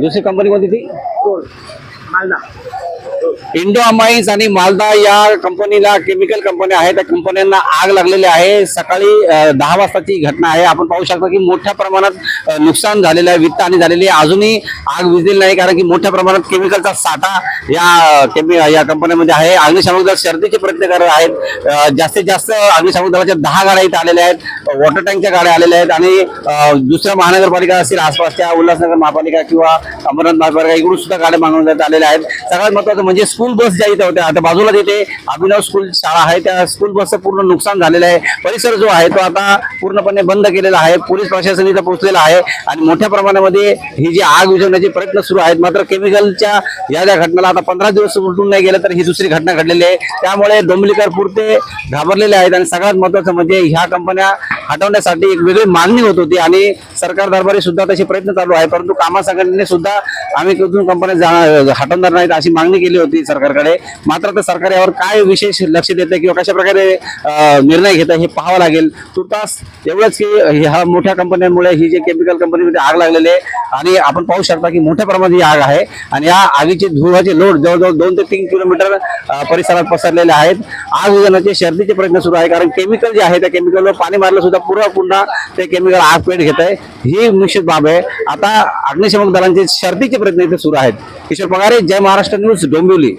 दुसरी कंपनी कोणती ती मालदा इंडो अमाईन्स आणि मालदा या कंपनीला केमिकल कंपन्या आहेत. त्या कंपन्यांना आग लागलेली आहे. सकाळी दहा वाजताची घटना आहे. आपण पाहू शकता की मोठ्या प्रमाणात नुकसान झालेलं आहे वित्त आणि झालेली आहे. अजूनही आग विजलेली नाही कारण की मोठ्या प्रमाणात केमिकलचा साठा या केमि या कंपन्यामध्ये आहे. अग्निशामक दल शर्दीचे प्रयत्न करत आहेत. जास्तीत जास्त अग्निशामक दलाच्या दहा गाड्या इथे आलेल्या आहेत. वॉटर टँकच्या गाड्या आलेल्या आहेत. आणि दुसऱ्या महानगरपालिका असतील आसपासच्या उल्हासनगर महापालिका किंवा अमरनाथ महापालिका इकडून सुद्धा गाड्या मागवण्यात आलेल्या आहेत. सगळ्यात महत्वाचं म्हणजे म्हणजे स्कूल बस ज्या इथे होत्या आता बाजूला तिथे अभिनव स्कूल शाळा आहे. त्या स्कूल बसचं पूर्ण नुकसान झालेलं आहे. परिसर जो आहे तो आता पूर्णपणे बंद केलेला आहे. पोलीस प्रशासन इथं पोहोचलेलं आहे. आणि मोठ्या प्रमाणामध्ये ही जी आग विझवण्याचे प्रयत्न सुरू आहेत मात्र केमिकलच्या या ज्या घटनेला आता पंधरा दिवस उलटून नाही गेलं तर ही दुसरी घटना घडलेली आहे. त्यामुळे डोंबिवलीकर पुरते घाबरलेले आहेत. आणि सगळ्यात महत्वाचं म्हणजे ह्या कंपन्या हटवण्यासाठी एक वेगळी मागणी होत होती आणि सरकार दरबारी सुद्धा तसे प्रयत्न चालू आहे परंतु कामा संघटनेने सुद्धा आम्ही कुठून कंपन्या हटवणार नाहीत अशी मागणी केली होती सरकारकडे. मात्र आता सरकार यावर काय विशेष लक्ष देते किंवा कशा प्रकारे निर्णय घेतं हे पाहावं लागेल. तुर्तास एवढंच की ह्या मोठ्या कंपन्यांमुळे ही जे केमिकल कंपनीमध्ये आग लागलेली आहे आणि आपण पाहू शकता की मोठ्या प्रमाणात ही आग आहे. आणि या आगीचे धुवाचे लोड जवळजवळ दोन ते तीन किलोमीटर परिसरात पसरलेले आहेत. आग विझवण्याचे शर्दीचे प्रयत्न सुरू आहे. कारण केमिकल जे आहे त्या केमिकलवर पाणी मारलं सुद्धा पुन्हा पुन्हा ते केमिकल आग पेट घेत आहे. ही निश्चित बाब आहे. आता अग्निशमक दलांचे शर्दीचे प्रयत्न इथे सुरू आहेत. किशोर पगारे जय महाराष्ट्र न्यूज डोंबिवली.